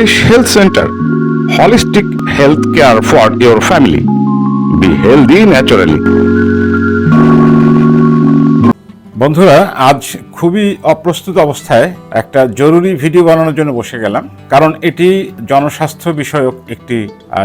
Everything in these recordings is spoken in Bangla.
Fresh Health Center. Holistic health care for your family. Be healthy naturally. বন্ধুরা আজ খুবই অপ্রস্তুত অবস্থায় একটা জরুরি ভিডিও বানানোর জন্য বসে গেলাম। কারণ এটি জনস্বাস্থ্য বিষয়ক একটি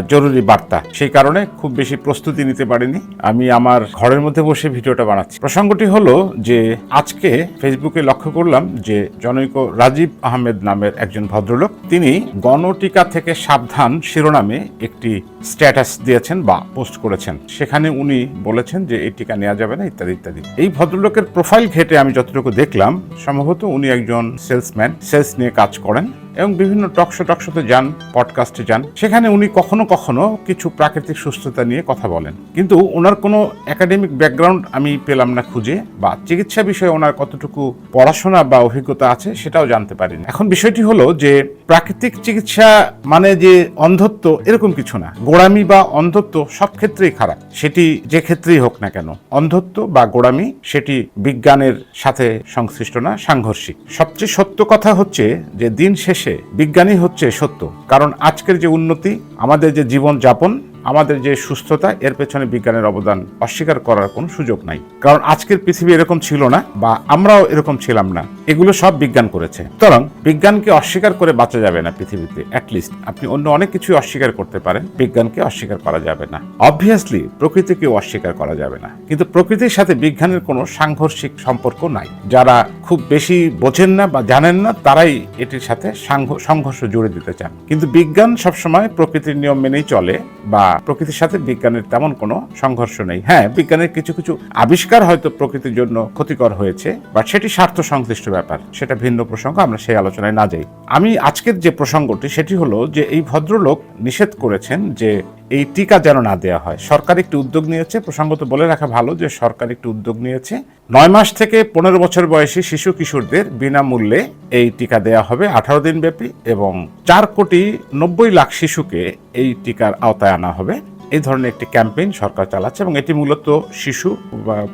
জরুরি বার্তা। সেই কারণে খুব বেশি প্রস্তুতি নিতে পারিনি। আমি আমার ঘরের মধ্যে বসে ভিডিওটা বানাচ্ছি। প্রসঙ্গটি হলো যে, আজকে ফেসবুকে লক্ষ্য করলাম যে, জনৈক রাজীব আহমেদ নামের একজন ভদ্রলোক, তিনি গণটিকা থেকে সাবধান শিরোনামে একটি স্ট্যাটাস দিয়েছেন বা পোস্ট করেছেন। সেখানে উনি বলেছেন যে, এই টিকা নেওয়া যাবে না, ইত্যাদি ইত্যাদি। এই ভদ্রলোকের প্রোফাইল ঘেটে আমি যতটুকু দেখলাম সম্ভবত উনি একজন সেলসম্যান সেলস নিয়ে কাজ করেন। এবং বিভিন্ন টকশো টকশোতে যান পডকাস্টে যান। সেখানে উনি কখনো কখনো কিছু প্রাকৃতিক সুস্থতা নিয়ে কথা বলেন। কিন্তু ওনার কোনো একাডেমিক ব্যাকগ্রাউন্ড আমি পেলাম না খুঁজে বা চিকিৎসা বিষয়ে ওনার কতটুকু পড়াশোনা বা অভিজ্ঞতা আছে সেটাও জানতে পারিনি। এখন বিষয়টি হলো যে প্রাকৃতিক চিকিৎসা মানে যে অন্ধত্ব এরকম কিছু না। গোড়ামি বা অন্ধত্ব সব ক্ষেত্রেই খারাপ। সেটি যে ক্ষেত্রেই হোক না কেন। অন্ধত্ব বা গোড়ামি সেটি বিজ্ঞানের সাথে সংশ্লিষ্ট না, সাংঘর্ষিক। সবচেয়ে সত্য কথা হচ্ছে যে দিন শেষে বিজ্ঞানই হচ্ছে সত্য। কারণ আজকের যে উন্নতি আমাদের যে জীবন যাপন আমাদের যে সুস্থতা, এর পেছনে বিজ্ঞানের অবদান অস্বীকার করার কোনো সুযোগ নাই। কারণ আজকের পৃথিবী এরকম ছিল না বা আমরাও এরকম ছিলাম না। এগুলো সব বিজ্ঞান করেছে। সুতরাং বিজ্ঞানকে অস্বীকার করে বাঁচা যাবে না পৃথিবীতে অ্যাটলিস্ট আপনি অন্য অনেক কিছুই অস্বীকার করতে পারেন, বিজ্ঞানকে অস্বীকার করা যাবে না। অবভিয়াসলি প্রকৃতিকেও অস্বীকার করা যাবে না। কিন্তু প্রকৃতির সাথে বিজ্ঞানের কোনো সাংঘর্ষিক সম্পর্ক নাই। যারা খুব বেশি বোঝেন না বা জানেন না, তারাই এটির সাথে সাংঘ- সংঘর্ষ জুড়ে দিতে চান। কিন্তু বিজ্ঞান সবসময় প্রকৃতির নিয়ম মেনেই চলে বা প্রকৃতির সাথে বিজ্ঞানের তেমন কোনো সংঘর্ষ নেই। হ্যাঁ বিজ্ঞানের কিছু কিছু আবিষ্কার হয়তো প্রকৃতির জন্য ক্ষতিকর হয়েছে বা সেটি স্বার্থ সংশ্লিষ্ট ব্যাপার। সেটা ভিন্ন প্রসঙ্গ, আমরা সেই আলোচনায় না যাই। আমি আজকের যে প্রসঙ্গটি, সেটি হলো যে এই ভদ্রলোক নিষেধ করেছেন যে এই টিকা যেন না দেওয়া হয়। সরকার একটি উদ্যোগ নিয়েছে, প্রসঙ্গত বলে রাখা ভালো যে সরকার একটি উদ্যোগ নিয়েছে। নয় মাস থেকে পনেরো বছর বয়সী শিশু কিশোরদের বিনামূল্যে এই টিকা দেওয়া হবে আঠারো দিন ব্যাপী এবং চার কোটি নব্বই লাখ শিশুকে এই টিকার আওতায় আনা হবে। এই ধরনের একটি ক্যাম্পেইন সরকার চালাচ্ছে এবং এটি মূলত শিশু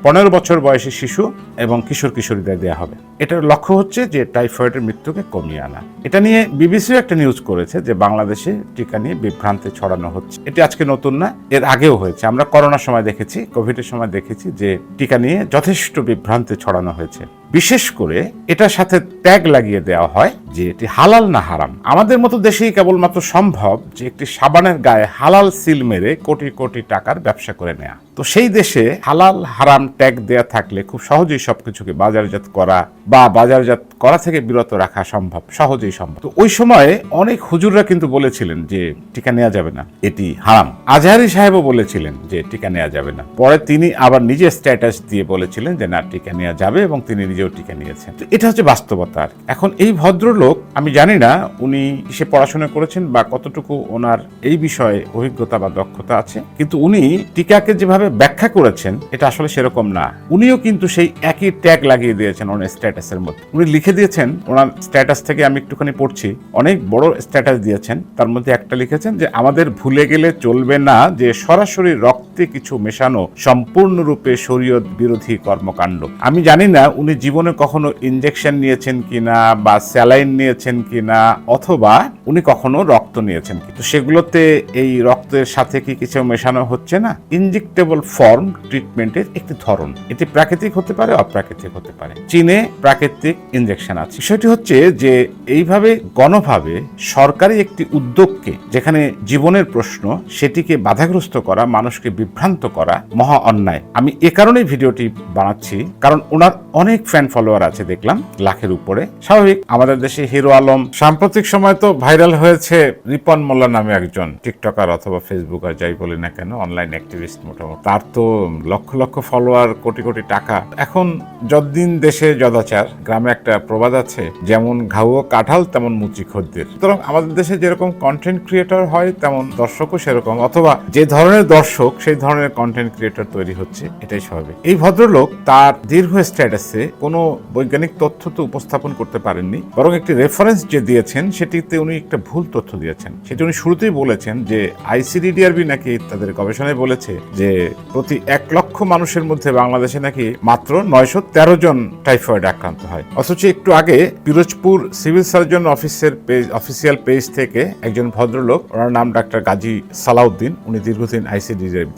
পনেরো বছর বয়সী শিশু এবং কিশোর কিশোরীদের দেওয়া হবে। এটার লক্ষ্য হচ্ছে যে টাইফয়েডের মৃত্যুকে কমিয়ে আনা। এটা নিয়ে বিবিসিও একটা নিউজ করেছে যে বাংলাদেশে টিকা নিয়ে বিভ্রান্তি ছড়ানো হচ্ছে। এটি আজকে নতুন না, এর আগেও হয়েছে। আমরা করোনার সময় দেখেছি, কোভিডের সময় দেখেছি যে টিকা নিয়ে যথেষ্ট বিভ্রান্তি ছড়ানো হয়েছে। বিশেষ করে এটার সাথে ত্যাগ লাগিয়ে দেওয়া হয় যে এটি হালাল না হারাম। আমাদের মতো দেশেই কেবলমাত্র সম্ভব যে একটি সাবানের গায়ে হালাল সিল মেরে কোটি কোটি টাকার ব্যবসা করে নেয়া। তো সেই দেশে হালাল হারাম ট্যাগ দেয়া থাকলে খুব সহজেই সবকিছুকে বাজারজাত করা বা বাজারজাত করা থেকে বিরত রাখা সম্ভব, সহজেই সম্ভব। তো ওই সময়ে অনেক হুজুররা কিন্তু বলেছিলেন যে টিকা নেওয়া যাবে না, এটি হারাম। আজহারি সাহেবও বলেছিলেন যে টিকা নেওয়া যাবে না। পরে তিনি আবার নিজে স্ট্যাটাস দিয়ে বলেছিলেন যে না, টিকা নেওয়া যাবে এবং তিনি নিজেও টিকা নিয়েছেন। তো এটা হচ্ছে বাস্তবতা আর এখন এই ভদ্রলোক, আমি জানি না উনি কিসে পড়াশোনা করেছেন বা কতটুকু ওনার এই বিষয়ে অভিজ্ঞতা বা দক্ষতা আছে, কিন্তু উনি টিকাকে যেভাবে ব্যাখ্যা করেছেন, এটা আসলে সেরকম না। উনিও কিন্তু সেই একই ট্যাগ লাগিয়ে দিয়েছেন ওনার স্ট্যাটাসের মধ্যে। উনি লিখে দিয়েছেন, ওনার স্ট্যাটাস থেকে আমি একটুখানি পড়ছি, অনেক বড় স্ট্যাটাস দিয়েছেন। তার মধ্যে একটা লিখেছেন যে, আমাদের ভুলে গেলে চলবে না যে সরাসরি রক্তে কিছু মেশানো সম্পূর্ণরূপে শরীয়ত বিরোধী কর্মকাণ্ড। আমি জানি না উনি জীবনে কখনো ইনজেকশন নিয়েছেন কিনা বা স্যালাইন নিয়েছেন কিনা, অথবা উনি কখনো রক্ত নিয়েছেন কি তো সেগুলোতে এই রক্তের সাথে কি কিছু মেশানো হচ্ছে না? ইনজেক্টেবল ফর্ম ট্রিটমেন্টের একটি ধরন। এটি প্রাকৃতিক হতে পারে, অপ্রাকৃতিক হতে পারে। চীনে প্রাকৃতিক ইনজেকশন আছে। বিষয়টি হচ্ছে যে এইভাবে গণভাবে সরকারি একটি উদ্যোগকে যেখানে জীবনের প্রশ্ন সেটিকে বাধাগ্রস্ত করা, মানুষকে বিভ্রান্ত করা মহা অন্যায়। আমি এ কারণেই ভিডিওটি বানাচ্ছি, কারণ ওনার অনেক ফ্যান ফলোয়ার আছে, দেখলাম, লাখের উপরে। স্বাভাবিক, আমাদের দেশে হিরো আলম, সাম্প্রতিক সময় তো ভাইরাল হয়েছে রিপন মোল্লা নামে একজন টিকটকার অথবা ফেসবুকার যাই বলি না কেন অনলাইন অ্যাক্টিভিস্ট মোটামুটি। তার তো লক্ষ লক্ষ ফলোয়ার কোটি কোটি টাকা। এখন যতদিন দেশে যদাচার, গ্রামে একটা প্রবাদ আছে, যেমন ঘাউও কাঁঠাল, তেমন মুচি খদ্দের। সুতরাং আমাদের দেশে যেরকম কন্টেন্ট ক্রিয়েটর হয়, তেমন দর্শকও সেরকম। অথবা যে ধরনের দর্শক সেই ধরনের কন্টেন্ট ক্রিয়েটর তৈরি হচ্ছে, এটাই স্বাভাবিক। এই ভদ্রলোক তার দীর্ঘ স্ট্যাটাসে কোন বৈজ্ঞানিক তথ্য তো উপস্থাপন করতে পারেননি, বরং একটি রেফারেন্স যে দিয়েছেন, সেটিতে উনি একটা ভুল তথ্য দিয়েছেন। সেটি উনি শুরুতেই বলেছেন যে আইসিডিডিআরবি নাকি তাদের গবেষণায় বলেছে যে প্রতি এক লক্ষ মানুষের মধ্যে বাংলাদেশে নাকি মাত্র নয়শো তেরো জন টাইফয়েড আক্রান্ত হয়। অথচ একটু আগে পিরোজপুর সিভিল সার্জন অফিসের পেজ অফিসিয়াল পেজ থেকে একজন ভদ্রলোক, ওনার নাম ডাক্তার গাজী সালাউদ্দিন, উনি দীর্ঘদিন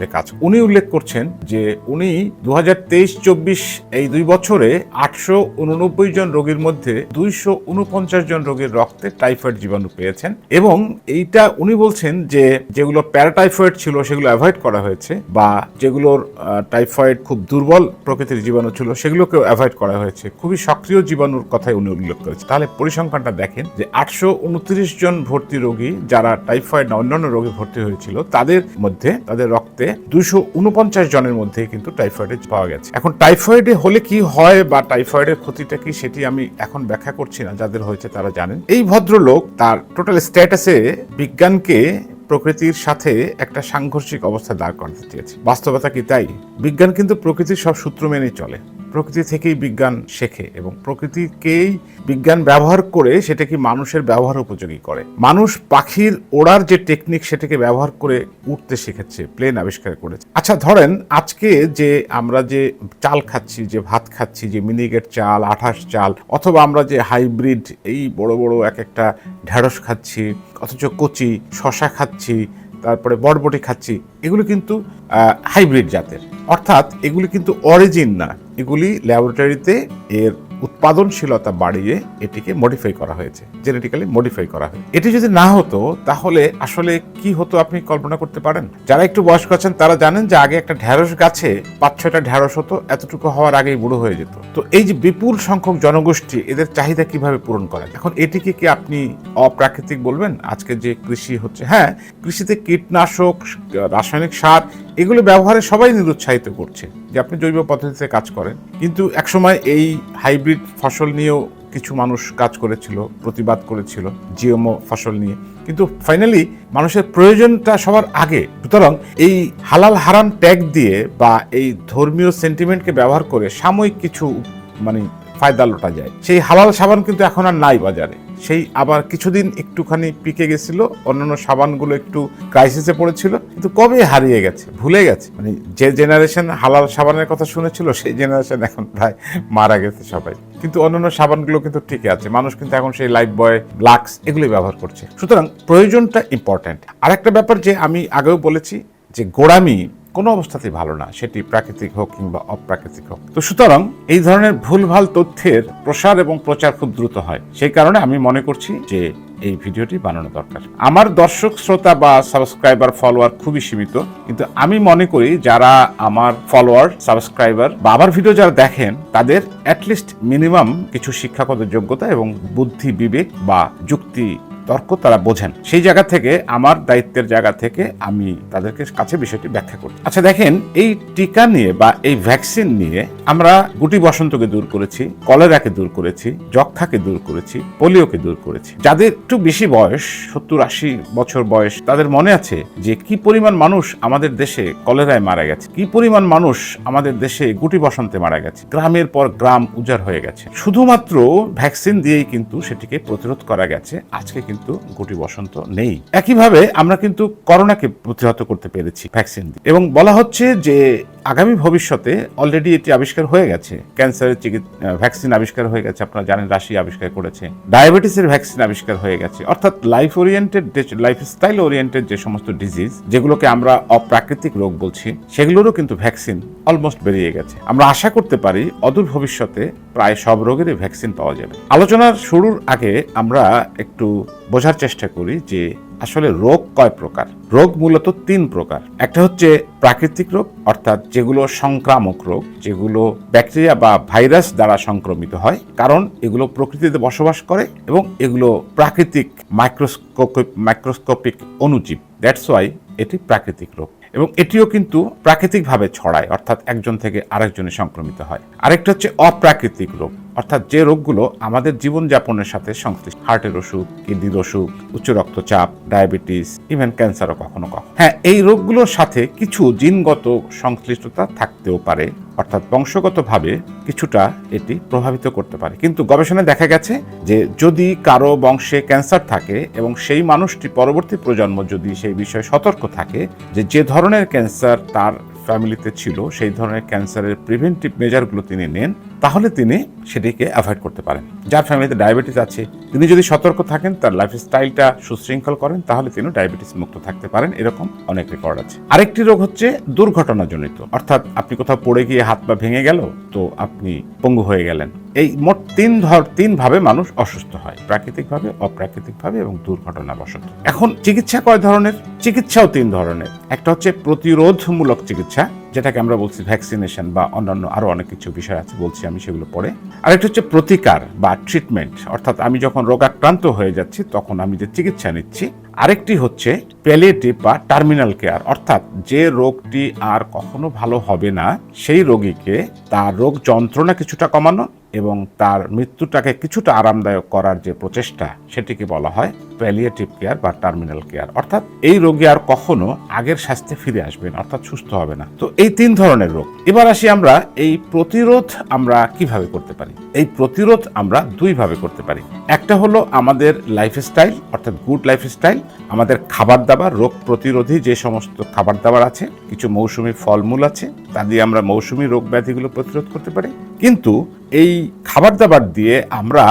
আইসিডিডিআরবিতে কাজ। উনি উল্লেখ করছেন যে উনি দু হাজার তেইশ চব্বিশ এই দুই বছরে আটশো উননব্বই জন রোগীর মধ্যে দুইশো উনপঞ্চাশ জন রোগীর রক্তে টাইফয়েড জীবাণু পেয়েছেন এবং এইটা উনি বলছেন যে যেগুলো প্যারাটাইফয়েড ছিল সেগুলো অ্যাভয়েড করা হয়েছে বা যেগুলোর টাইফয়েড খুব দুর্বল প্রকৃতির জীবাণু ছিল সেগুলোকেও অ্যাভয়েড করা হয়েছে। খুবই সক্রিয় জীবাণুর কথাই উনি উল্লেখ করেছেন। তাহলে পরিসংখ্যানটা দেখেন যে আটশো উনত্রিশ জন ভর্তি রোগী যারা টাইফয়েড না অন্যান্য রোগে ভর্তি হয়েছিল, তাদের মধ্যে তাদের রক্তে দুইশো উনপঞ্চাশ জনের মধ্যে কিন্তু টাইফয়েড পাওয়া গেছে। এখন টাইফয়েডে হলে কি হয় বা টাইফয়েডের ক্ষতিটা কি সেটি আমি এখন ব্যাখ্যা করছি না, যাদের হয়েছে তারা জানেন। এই ভদ্রলোক তার টোটাল স্ট্যাটাসে বিজ্ঞানকে প্রকৃতির সাথে একটা সাংঘর্ষিক অবস্থা দাঁড় করাতে চেয়েছে। বাস্তবতা কি তাই? বিজ্ঞান কিন্তু প্রকৃতির সব সূত্র মেনেই চলে। প্রকৃতি থেকেই বিজ্ঞান শেখে এবং প্রকৃতিকেই বিজ্ঞান ব্যবহার করে সেটাকে মানুষের ব্যবহার উপযোগী করে। মানুষ পাখির ওড়ার যে টেকনিক সেটাকে ব্যবহার করে উঠতে শিখেছে প্লেন আবিষ্কার করেছে। আচ্ছা ধরেন আজকে যে আমরা যে চাল খাচ্ছি, যে ভাত খাচ্ছি, যে মিনিগেট চাল, আঠাশ চাল, অথবা আমরা যে হাইব্রিড এই বড় বড় এক একটা ঢেঁড়স খাচ্ছি, অথচ কচি শশা খাচ্ছি তারপরে বরবটি খাচ্ছি, এগুলো কিন্তু হাইব্রিড জাতের। অর্থাৎ এগুলি কিন্তু অরিজিন না। এগুলি ল্যাবরেটরিতে এর উৎপাদনশীলতা বাড়িয়ে এটিকে মডিফাই করা হয়েছে জেনেটিক্যালি মডিফাই করা হয়েছে। এটি যদি না হতো, তাহলে আসলে কি হতো আপনি কল্পনা করতে পারেন? যারা একটু বয়স্ক আছেন, তারা জানেন যে আগে একটা ঢ্যাঁড়স গাছে পাঁচ ছয়টা ঢ্যাঁড়স হতো, এতটুকু হওয়ার আগেই বুড়ো হয়ে যেত। তো এই যে বিপুল সংখ্যক জনগোষ্ঠী, এদের চাহিদা কীভাবে পূরণ করেন এখন এটিকে কি আপনি অপ্রাকৃতিক বলবেন? আজকে যে কৃষি হচ্ছে হ্যাঁ কৃষিতে কীটনাশক, রাসায়নিক সার এগুলো ব্যবহারে সবাই নিরুৎসাহিত করছে যে আপনি জৈব পদ্ধতিতে কাজ করেন। কিন্তু একসময় এই হাইব্রিড ফসল নিয়েও কিছু মানুষ কাজ করেছিল, প্রতিবাদ করেছিল, জিওমো ফসল নিয়ে। কিন্তু ফাইনালি মানুষের প্রয়োজনটা সবার আগে। সুতরাং এই হালাল হারাম ট্যাগ দিয়ে বা এই ধর্মীয় সেন্টিমেন্টকে ব্যবহার করে সাময়িক কিছু মানে ফায়দা লোটা যায়। সেই হালাল সাবান কিন্তু এখন আর নাই বাজারে। সেই আবার কিছুদিন একটুখানি পিকে গেছিল, অন্যান্য সাবানগুলো একটু ক্রাইসিসে পড়েছিল, কিন্তু কবে হারিয়ে গেছে, ভুলে গেছে? মানে যে জেনারেশন হালাল সাবানের কথা শুনেছিল, সেই জেনারেশন এখন প্রায় মারা গেছে সবাই। কিন্তু অন্যান্য সাবানগুলো কিন্তু ঠিকই আছে, মানুষ কিন্তু এখন সেই লাইফ বয় লাক্স এগুলি ব্যবহার করছে। সুতরাং প্রয়োজনটা ইম্পর্ট্যান্ট আরেকটা ব্যাপার যে আমি আগেও বলেছি, যে গোড়ামি কোনো অবস্থাতেই ভালো না, সেটি প্রাকৃতিক হোক কিংবা অপ্রাকৃতিক হোক। তো সুতরাং এই ধরনের ভুলভাল তথ্যের প্রসার এবং প্রচার খুব দ্রুত হয়। সেই কারণে আমি মনে করছি যে এই ভিডিওটি বানানো দরকার। আমার দর্শক, শ্রোতা বা সাবস্ক্রাইবার, ফলোয়ার খুবই সীমিত। কিন্তু আমি মনে করি যারা আমার ফলোয়ার, সাবস্ক্রাইবার বা ভিডিও যারা দেখেন, তাদের অ্যাটলিস্ট মিনিমাম কিছু শিক্ষাগত যোগ্যতা এবং বুদ্ধি, বিবেক বা যুক্তি তর্ক তারা বোঝেন। সেই জায়গা থেকে, আমার দায়িত্বের জায়গা থেকে আমি তাদেরকে কাছে বিষয়টি ব্যাখ্যা করি। আচ্ছা দেখেন, এই টিকা নিয়ে বা এই ভ্যাকসিন নিয়ে আমরা গুটি বসন্তকে দূর করেছি, কলেরাকে দূর করেছি যক্ষাকে দূর করেছি, পোলিওকে দূর করেছি। যাদের একটু বেশি বয়স, সত্তর আশি বছর বয়স, তাদের মনে আছে যে কি পরিমাণ মানুষ আমাদের দেশে কলেরায় মারা গেছে, কি পরিমাণ মানুষ আমাদের দেশে গুটি বসন্তে মারা গেছে, গ্রামের পর গ্রাম উজাড় হয়ে গেছে। শুধুমাত্র ভ্যাকসিন দিয়েই কিন্তু সেটিকে প্রতিরোধ করা গেছে, আজকে কিন্তু গুটি বসন্ত নেই। একইভাবে আমরা কিন্তু করোনাকে প্রতিহত করতে পেরেছি, ভ্যাকসিন দিয়ে। এবং বলা হচ্ছে যে আগামী ভবিষ্যতে অলরেডি এটি আবিষ্কার হয়ে গেছে। ক্যান্সারের চিকিৎসা ভ্যাকসিন আবিষ্কার হয়ে গেছে, আপনারা জানেন রাশিয়া আবিষ্কার করেছে। ডায়াবেটিসের ভ্যাকসিন আবিষ্কার হয়ে গেছে। অর্থাৎ লাইফ ওরিয়েন্টেড লাইফস্টাইল ওরিয়েন্টেড যে সমস্ত ডিজিজ যেগুলোকে আমরা অপ্রাকৃতিক রোগ বলছি, সেগুলোরও কিন্তু ভ্যাকসিন অলমোস্ট বেরিয়ে গেছে। আমরা আশা করতে পারি অদূর ভবিষ্যতে প্রায় সব রোগেরই ভ্যাকসিন পাওয়া যাবে। আলোচনার শুরুর আগে আমরা একটু বোঝার চেষ্টা করি যে আসলে রোগ কয় প্রকার? রোগ মূলত তিন প্রকার। একটা হচ্ছে প্রাকৃতিক রোগ, অর্থাৎ যেগুলো সংক্রামক রোগ, যেগুলো ব্যাকটেরিয়া বা ভাইরাস দ্বারা সংক্রমিত হয়, কারণ এগুলো প্রকৃতিতে বসবাস করে এবং এগুলো প্রাকৃতিক মাইক্রোস্কোপিক মাইক্রোস্কোপিক অনুজীব। দ্যাটস ওয়াই এটি প্রাকৃতিক রোগ। এবং এটিও কিন্তু প্রাকৃতিকভাবে ছড়ায়, অর্থাৎ একজন থেকে আরেকজনে সংক্রমিত হয়। আরেকটা হচ্ছে অপ্রাকৃতিক রোগ। অর্থাৎ যে রোগগুলো আমাদের জীবনযাপনের সাথে সংশ্লিষ্ট হার্টের অসুখ, কিডনির অসুখ, উচ্চ রক্তচাপ ডায়াবেটিস ইভেন ক্যান্সারও কখনো কখনো। হ্যাঁ এই রোগগুলোর সাথে কিছু জিনগত সংশ্লিষ্টতা থাকতেও পারে, অর্থাৎ বংশগতভাবে কিছুটা এটি প্রভাবিত করতে পারে। কিন্তু গবেষণায় দেখা গেছে যে যদি কারও বংশে ক্যান্সার থাকে এবং সেই মানুষটি পরবর্তী প্রজন্ম যদি সেই বিষয়ে সতর্ক থাকে যে যে ধরনের ক্যান্সার তার ফ্যামিলিতে ছিল, সেই ধরনের ক্যান্সারের প্রিভেন্টিভ মেজারগুলো তিনি নেন তাহলে তিনি সেটিকে অ্যাভয়েড করতে পারেন। যার ফ্যামিলিতে ডায়াবেটিস আছে, তিনি যদি সতর্ক থাকেন, তার লাইফস্টাইলটা সুশৃঙ্খল করেন, তাহলে তিনি ডায়াবেটিস মুক্ত থাকতে পারেন, এরকম অনেক রেকর্ড আছে। আরেকটি রোগ হচ্ছে দুর্ঘটনাজনিত। অর্থাৎ আপনি কোথাও পড়ে গিয়ে হাত পা ভেঙে গেল, তো আপনি পঙ্গু হয়ে গেলেন। এই মোট তিন ধর, তিন ভাবে মানুষ অসুস্থ হয়, প্রাকৃতিকভাবে, অপ্রাকৃতিকভাবে এবং দুর্ঘটনাবশত। এখন চিকিৎসা কয় ধরনের? চিকিৎসাও তিন ধরনের। একটা হচ্ছে প্রতিরোধমূলক চিকিৎসা যেটাকে আমরা বলছি ভ্যাকসিনেশন বা অন্যান্য আরও অনেক কিছু বিষয় আছে, বলছি আমি সেগুলো পরে। আরেকটা হচ্ছে প্রতিকার বা ট্রিটমেন্ট অর্থাৎ আমি যখন রোগাক্রান্ত হয়ে যাচ্ছি, তখন আমি যে চিকিৎসা নিচ্ছি, আরেকটি হচ্ছে প্যালিয়েটিভ বা টার্মিনাল কেয়ার অর্থাৎ যে রোগটি আর কখনো ভালো হবে না, সেই রোগীকে তার রোগ যন্ত্রণা কিছুটা কমানো এবং তার মৃত্যুটাকে কিছুটা আরামদায়ক করার যে প্রচেষ্টা, সেটিকে বলা হয় প্যালিয়েটিভ কেয়ার বা টার্মিনাল কেয়ার অর্থাৎ এই রোগী আর কখনো আগের স্বাস্থ্যে ফিরে আসবে না, অর্থাৎ সুস্থ হবে না। তো এই তিন ধরনের রোগ। এবার আসি আমরা এই প্রতিরোধ আমরা কীভাবে করতে পারি? এই প্রতিরোধ আমরা দুইভাবে করতে পারি। একটা হলো আমাদের লাইফস্টাইল অর্থাৎ গুড লাইফস্টাইল আমাদের খাবার দাবার, রোগ প্রতিরোধী যে সমস্ত খাবার দাবার আছে, কিছু মৌসুমি ফলমূল আছে, তা দিয়ে আমরা মৌসুমি রোগ ব্যাধিগুলো প্রতিরোধ করতে পারি। কিন্তু এই খাবার দাবার দিয়ে আমরা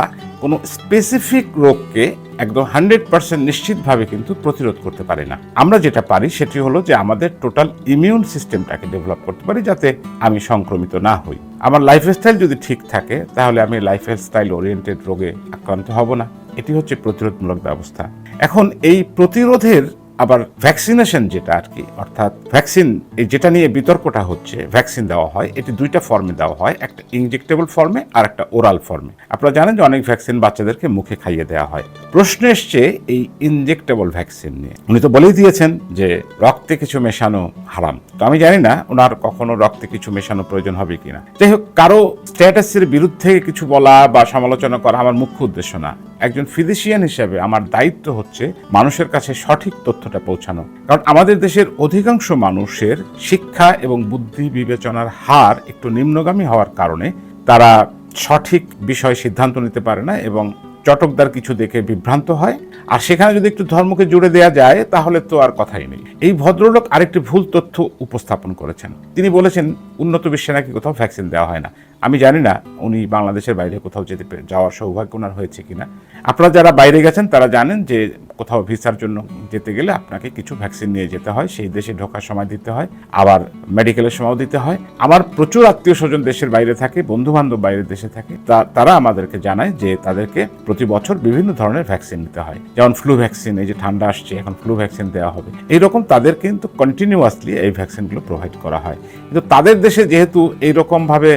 কোনো স্পেসিফিক রোগকে একদম হান্ড্রেড পার্সেন্ট নিশ্চিতভাবে কিন্তু প্রতিরোধ করতে পারি না। আমরা যেটা পারি সেটি হলো যে আমাদের টোটাল ইমিউন সিস্টেমটাকে ডেভেলপ করতে পারি যাতে আমি সংক্রমিত না হই। আমার লাইফস্টাইল যদি ঠিক থাকে, তাহলে আমি লাইফস্টাইল ওরিয়েন্টেড রোগে আক্রান্ত হব না। এটি হচ্ছে প্রতিরোধমূলক ব্যবস্থা। এখন এই প্রতিরোধের আবার ভ্যাকসিনেশন যেটা আর কি, অর্থাৎ ভ্যাকসিন যেটা নিয়ে বিতর্কটা হচ্ছে ভ্যাকসিন দেওয়া হয়, এটি দুইটা ফর্মে দেওয়া হয়, একটা ইনজেক্টেবল ফর্মে আর একটা ওরাল ফর্মে আপনারা জানেন যে অনেক ভ্যাকসিন বাচ্চাদেরকে মুখে খাইয়ে দেওয়া হয়। প্রশ্ন এসছে এই ইনজেক্টেবল ভ্যাকসিন নিয়ে। উনি তো বলেই দিয়েছেন যে রক্তে কিছু মেশানো হারাম। তো আমি জানি না ওনার কখনো রক্তে কিছু মেশানো প্রয়োজন হবে কিনা। যাই হোক, কারও স্ট্যাটাসের বিরুদ্ধে কিছু বলা বা সমালোচনা করা আমার মুখ্য উদ্দেশ্য না। একজন ফিজিশিয়ান হিসেবে আমার দায়িত্ব হচ্ছে মানুষের কাছে সঠিক তথ্যটা পৌঁছানো। কারণ আমাদের দেশের অধিকাংশ মানুষের শিক্ষা এবং বুদ্ধি বিবেচনার হার একটু নিম্নগামী হওয়ার কারণে তারা সঠিক বিষয়ে সিদ্ধান্ত নিতে পারে না এবং চটকদার কিছু দেখে বিভ্রান্ত হয়। আর সেখানে যদি একটু ধর্মকে জুড়ে দেওয়া যায়, তাহলে তো আর কথাই নেই। এই ভদ্রলোক আরেকটি ভুল তথ্য উপস্থাপন করেছেন। তিনি বলেছেন, উন্নত বিশ্বে নাকি কোথাও ভ্যাকসিন দেওয়া হয় না। আমি জানি না উনি বাংলাদেশের বাইরে কোথাও যেতে যাওয়ার সৌভাগ্য ওনার হয়েছে কিনা। আপনারা যারা বাইরে গেছেন, তারা জানেন যে কোথাও ভিসার জন্য যেতে গেলে আপনাকে কিছু ভ্যাকসিন নিয়ে যেতে হয়। সেই দেশে ঢোকার সময় দিতে হয়, আবার মেডিকেলের সময়ও দিতে হয়। আমার প্রচুর আত্মীয় স্বজন দেশের বাইরে থাকে বন্ধু বান্ধব বাইরের দেশে থাকে। তারা আমাদেরকে জানায় যে তাদেরকে প্রতি বছর বিভিন্ন ধরনের ভ্যাকসিন নিতে হয়। যেমন ফ্লু ভ্যাকসিন, এই যে ঠান্ডা আসছে, এখন ফ্লু ভ্যাকসিন দেওয়া হবে। এইরকম তাদের কিন্তু কন্টিনিউয়াসলি এই ভ্যাকসিনগুলো প্রোভাইড করা হয়। কিন্তু তাদের দেশে যেহেতু এইরকমভাবে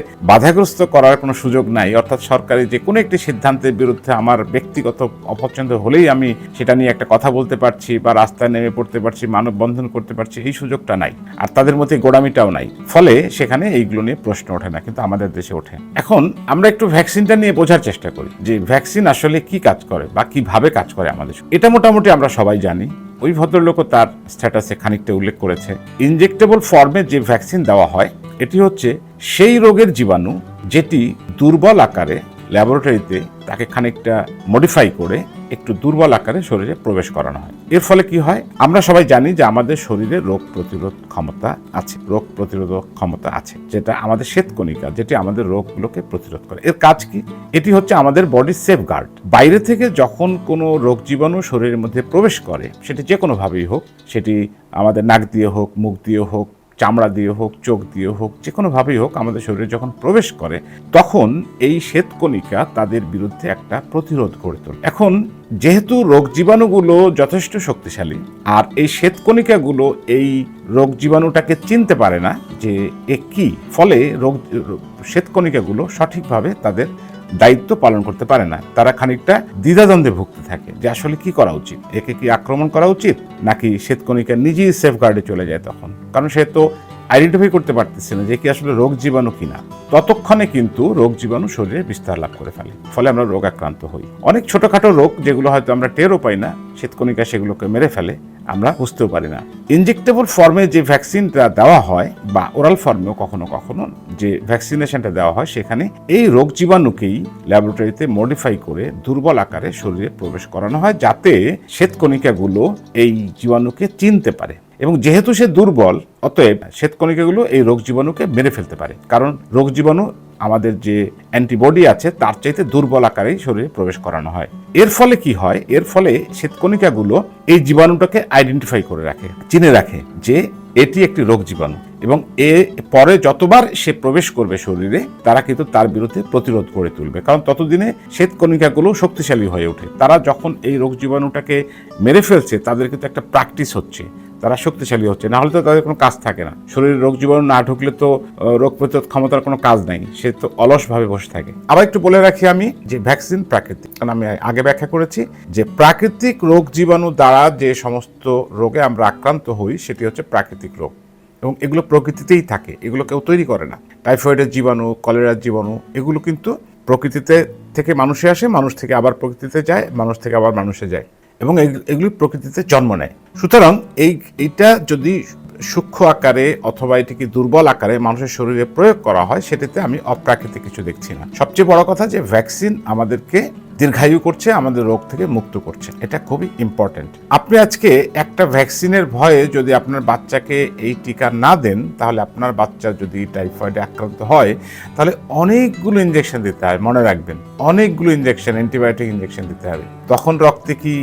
বাধাগ্রস্ত করার কোনো সুযোগ নাই। অর্থাৎ সরকারি যে কোনো একটি সিদ্ধান্তের বিরুদ্ধে আমার ব্যক্তিগত অপছন্দ হলেই আমি সেটা নিয়ে একটা কথা বলতে পারছি বা রাস্তায় নেমে পড়তে পারছি, মানববন্ধন করতে পারছি, এই সুযোগটা নাই। আর তাদের মধ্যে গোড়ামিটাও নাই। ফলে সেখানে এইগুলো নিয়ে প্রশ্ন ওঠে না, কিন্তু আমাদের দেশে ওঠে। এখন আমরা একটু ভ্যাকসিনটা নিয়ে বোঝার চেষ্টা করি যে ভ্যাকসিন আসলে কি কাজ করে বা কীভাবে কাজ করে আমাদের। এটা মোটামুটি আমরা সবাই জানি। ওই ভদ্রলোকও তার স্ট্যাটাসে খানিকটা উল্লেখ করেছে। ইনজেক্টেবল ফর্মে যে ভ্যাকসিন দেওয়া হয় এটি হচ্ছে সেই রোগের জীবাণু যেটি দুর্বল আকারে ল্যাবরেটরিতে তাকে খানিকটা মডিফাই করে একটু দুর্বল আকারে শরীরে প্রবেশ করানো হয়। এর ফলে কি হয়? আমরা সবাই জানি যে আমাদের শরীরে রোগ প্রতিরোধ ক্ষমতা আছে। রোগ প্রতিরোধক ক্ষমতা আছে, যেটা আমাদের শ্বেতকণিকা যেটি আমাদের রোগগুলোকে প্রতিরোধ করে। এর কাজ কি? এটি হচ্ছে আমাদের বডির সেফ গার্ড বাইরে থেকে যখন কোনো রোগ জীবাণু শরীরের মধ্যে প্রবেশ করে, সেটি যে কোনোভাবেই হোক, সেটি আমাদের নাক দিয়ে হোক, মুখ দিয়ে হোক চামড়া দিয়ে হোক, চোখ দিয়ে হোক, যে কোনোভাবেই হোক আমাদের শরীরে যখন প্রবেশ করে, তখন এই শ্বেতকণিকা তাদের বিরুদ্ধে একটা প্রতিরোধ গড়ে তোলে। এখন যেহেতু রোগ জীবাণুগুলো যথেষ্ট শক্তিশালী, আর এই শ্বেতকণিকাগুলো এই রোগ জীবাণুটাকে চিনতে পারে না যে এ কি, ফলে রোগ শ্বেতকণিকাগুলো সঠিকভাবে তাদের দায়িত্ব পালন করতে পারে না। তারা খানিকটা দ্বিধাদ্বন্দ্বে ভুগতে থাকে যে আসলে কি করা উচিত? একে কি আক্রমণ করা উচিত? নাকি শ্বেতকণিকা নিজেই সেফগার্ডে চলে যায় তখন? কারণ সে তো আইডেন্টিফাই করতে পারতেছি না যে কি আসলে রোগ জীবাণু কিনা। ততক্ষণে কিন্তু রোগ জীবাণু শরীরে বিস্তার লাভ করে ফেলে। ফলে আমরা রোগ আক্রান্ত হই। অনেক ছোটখাটো রোগ যেগুলো হয়তো আমরা টেরও পাই না, শীতকণিকা সেগুলোকে মেরে ফেলে, আমরা বুঝতেও পারি না। ইনজেক্টেবল ফর্মে যে ভ্যাকসিনটা দেওয়া হয়, বা ওরাল ফর্মেও কখনো কখনো যে ভ্যাকসিনেশনটা দেওয়া হয়, সেখানে এই রোগ জীবাণুকেই ল্যাবরেটরিতে মডিফাই করে দুর্বল আকারে শরীরে প্রবেশ করানো হয়, যাতে শ্বেতকণিকাগুলো এই জীবাণুকে চিনতে পারে। এবং যেহেতু সে দুর্বল, অতএব শ্বেতকণিকাগুলো এই রোগ জীবাণুকে মেরে ফেলতে পারে। কারণ রোগ জীবাণু আমাদের যে অ্যান্টিবডি আছে, তার চাইতে দুর্বল আকারেই শরীরে প্রবেশ করানো হয়। এর ফলে কি হয়? এর ফলে শ্বেতকণিকাগুলো এই জীবাণুটাকে আইডেন্টিফাই করে রাখে, চিনে রাখে যে এটি একটি রোগ জীবাণু এবং এ পরে যতবার সে প্রবেশ করবে শরীরে, তারা কিন্তু তার বিরুদ্ধে প্রতিরোধ করে তুলবে। কারণ ততদিনে শ্বেতকণিকাগুলো শক্তিশালী হয়ে ওঠে। তারা যখন এই রোগ জীবাণুটাকে মেরে ফেলছে, তাদের কিন্তু একটা প্র্যাকটিস হচ্ছে। তারা শক্তিশালী হচ্ছে। না হলে তো তাদের কোনো কাজ থাকে না। শরীরে রোগ জীবাণু না ঢুকলে তো রোগ প্রতিরোধ ক্ষমতার কোনো কাজ নাই। সে তো অলসভাবে বসে থাকে। আবার একটু বলে রাখি আমি যে ভ্যাকসিন প্রাকৃতিক। কারণ আমি আগে ব্যাখ্যা করেছি যে প্রাকৃতিক রোগ জীবাণু দ্বারা যে সমস্ত রোগে আমরা আক্রান্ত হই, সেটি হচ্ছে প্রাকৃতিক রোগ। এবং এগুলো প্রকৃতিতেই থাকে। এগুলো কেউ তৈরি করে না। টাইফয়েডের জীবাণু, কলেরার জীবাণু, এগুলো কিন্তু প্রকৃতিতে থেকে মানুষে আসে, মানুষ থেকে আবার প্রকৃতিতে যায়, মানুষ থেকে আবার মানুষে যায়। এবং এগ- এগুলি প্রকৃতিতে জন্ম নেয়। সুতরাং এই, এইটা যদি সূক্ষ্ম আকারে অথবা এটিকে দুর্বল আকারে মানুষের শরীরে প্রয়োগ করা হয়, সেটিতে আমি অপ্রাকৃতিক কিছু দেখছি না। সবচেয়ে বড় কথা যে ভ্যাকসিন আমাদেরকে দীর্ঘায়ু করছে, আমাদের রোগ থেকে মুক্ত করছে। এটা খুবই ইম্পর্ট্যান্ট আপনি আজকে একটা ভ্যাকসিনের ভয়ে যদি আপনার বাচ্চাকে এই টিকা না দেন, তাহলে আপনার বাচ্চা যদি টাইফয়েডে আক্রান্ত হয়, তাহলে অনেকগুলো ইঞ্জেকশন দিতে হয়, মনে রাখবেন। অনেকগুলো ইঞ্জেকশন অ্যান্টিবায়োটিক ইঞ্জেকশন দিতে হবে। তখন রক্তে কি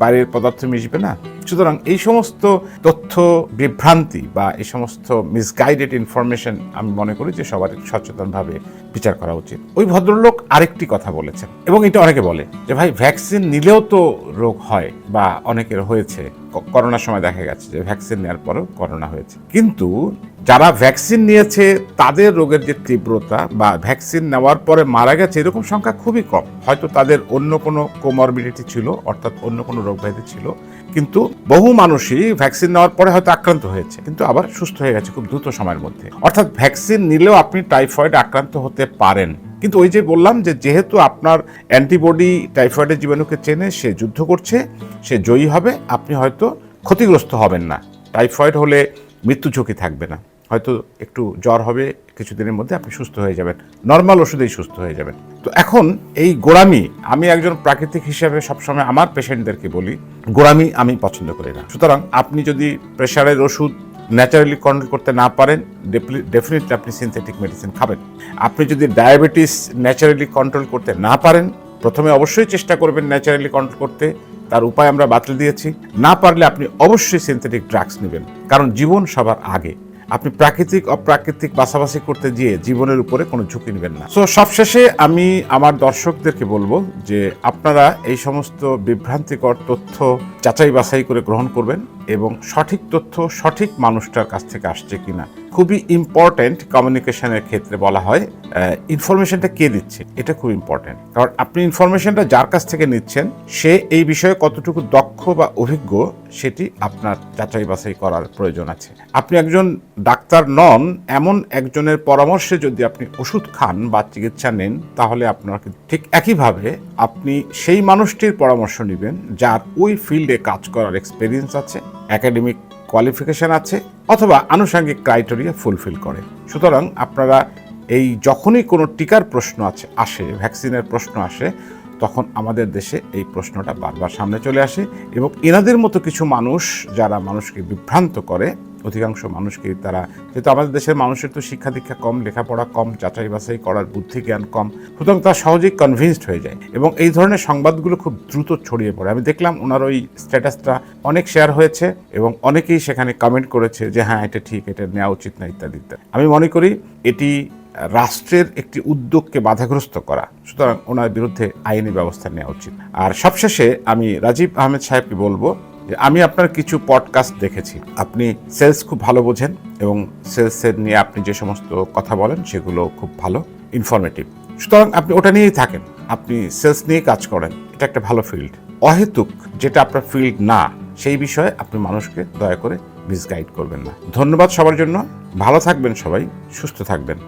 বাইরের পদার্থ মিশবে না। সুতরাং এই সমস্ত তথ্য বিভ্রান্তি বা এই সমস্ত মিসগাইডেড ইনফরমেশন আমি মনে করি যে সবার সচেতনভাবে বিচার করা উচিত। ওই ভদ্রলোক আরেকটি কথা বলেছেন এবং এটা অনেকে বলে যে, ভাই ভ্যাকসিন নিলেও তো রোগ হয় বা অনেকের হয়েছে। করোনার সময় দেখা গেছে যে ভ্যাকসিন নেওয়ার পরেও করোনা হয়েছে। কিন্তু যারা ভ্যাকসিন নিয়েছে, তাদের রোগের যে তীব্রতা বা ভ্যাকসিন নেওয়ার পরে মারা গেছে, এরকম সংখ্যা খুবই কম। হয়তো তাদের অন্য কোনো কোমরবিডিটি ছিল, অর্থাৎ অন্য কোনো রোগ ব্যাধি ছিল। কিন্তু বহু মানুষই ভ্যাকসিন নেওয়ার পরে হয়তো আক্রান্ত হয়েছে, কিন্তু আবার সুস্থ হয়ে গেছে খুব দ্রুত সময়ের মধ্যে। অর্থাৎ ভ্যাকসিন নিলেও আপনি টাইফয়েড আক্রান্ত হতে পারেন। কিন্তু ওই যে বললাম যে, যেহেতু আপনার অ্যান্টিবডি টাইফয়েডের জীবাণুকে চেনে, সে যুদ্ধ করছে, সে জয়ী হবে, আপনি হয়তো ক্ষতিগ্রস্ত হবেন না। টাইফয়েড হলে মৃত্যু ঝুঁকি থাকবে না। হয়তো একটু জ্বর হবে, কিছুদিনের মধ্যে আপনি সুস্থ হয়ে যাবেন। নর্মাল ওষুধেই সুস্থ হয়ে যাবেন। তো এখন এই গোড়ামি, আমি একজন প্রাকৃতিক হিসাবে সবসময় আমার পেশেন্টদেরকে বলি, গোড়ামি আমি পছন্দ করি না। সুতরাং আপনি যদি প্রেশারের ওষুধ ন্যাচারালি কন্ট্রোল করতে না পারেন ডেফিনেটলি আপনি সিনথেটিক মেডিসিন খাবেন। আপনি যদি ডায়াবেটিস ন্যাচারালি কন্ট্রোল করতে না পারেন, প্রথমে অবশ্যই চেষ্টা করবেন ন্যাচারালি কন্ট্রোল করতে। তার উপায় আমরা বাতিল দিয়েছি। না পারলে আপনি অবশ্যই সিনথেটিক ড্রাগস নেবেন। কারণ জীবন সবার আগে। আপনি প্রাকৃতিক, অপ্রাকৃতিক বাছাবাছি করতে গিয়ে জীবনের উপরে কোনো ঝুঁকি নেবেন না। সো সবশেষে আমি আমার দর্শকদেরকে বলব যে আপনারা এই সমস্ত বিভ্রান্তিকর তথ্য যাচাই বাছাই করে গ্রহণ করবেন এবং সঠিক তথ্য সঠিক মানুষটার কাছ থেকে আসছে কিনা। খুবই ইম্পর্ট্যান্ট কমিউনিকেশনের ক্ষেত্রে বলা হয় ইনফরমেশনটা কে দিচ্ছে এটা খুব ইম্পর্ট্যান্ট কারণ আপনি ইনফরমেশনটা যার কাছ থেকে নিচ্ছেন, সে এই বিষয়ে কতটুকু দক্ষ বা অভিজ্ঞ, সেটি আপনার যাচাই বাছাই করার প্রয়োজন আছে। আপনি একজন ডাক্তার নন, এমন একজনের পরামর্শে যদি আপনি ওষুধ খান বা চিকিৎসা নেন, তাহলে আপনার ঠিক একইভাবে আপনি সেই মানুষটির পরামর্শ নেবেন, যার ওই ফিল্ডে কাজ করার এক্সপিরিয়েন্স আছে একাডেমিক কোয়ালিফিকেশন আছে অথবা আনুষাঙ্গিক ক্রাইটেরিয়া ফুলফিল করে। সুতরাং আপনারা এই যখনই কোনো টিকার প্রশ্ন আছে, আসে ভ্যাকসিনের প্রশ্ন আসে, তখন আমাদের দেশে এই প্রশ্নটা বারবার সামনে চলে আসে এবং এনাদের মতো কিছু মানুষ যারা মানুষকে বিভ্রান্ত করে অধিকাংশ মানুষকে তারা, যেহেতু আমাদের দেশের মানুষের তো শিক্ষা দীক্ষা কম, লেখাপড়া কম, যাচাই বাছাই করার বুদ্ধি জ্ঞান কম, সুতরাং তারা সহজেই কনভিন্সড হয়ে যায় এবং এই ধরনের সংবাদগুলো খুব দ্রুত ছড়িয়ে পড়ে। আমি দেখলাম ওনার ওই স্ট্যাটাসটা অনেক শেয়ার হয়েছে এবং অনেকেই সেখানে কমেন্ট করেছে যে হ্যাঁ এটা ঠিক, এটা নেওয়া উচিত না, ইত্যাদি ইত্যাদি। আমি মনে করি এটি রাষ্ট্রের একটি উদ্যোগকে বাধাগ্রস্ত করা, সুতরাং ওনার বিরুদ্ধে আইনি ব্যবস্থা নেওয়া উচিত। আর সবশেষে আমি রাজীব আহমেদ সাহেবকে বলব আমি আপনার কিছু পডকাস্ট দেখেছি। আপনি সেলস খুব ভালো বোঝেন এবং সেলসের নিয়ে আপনি যে সমস্ত কথা বলেন সেগুলো খুব ভালো ইনফরমেটিভ সুতরাং আপনি ওটা নিয়েই থাকেন। আপনি সেলস নিয়ে কাজ করেন। এটা একটা ভালো ফিল্ড অহেতুক যেটা আপনার ফিল্ড না, সেই বিষয়ে আপনি মানুষকে দয়া করে মিসগাইড করবেন না। ধন্যবাদ সবার জন্য। ভালো থাকবেন সবাই, সুস্থ থাকবেন।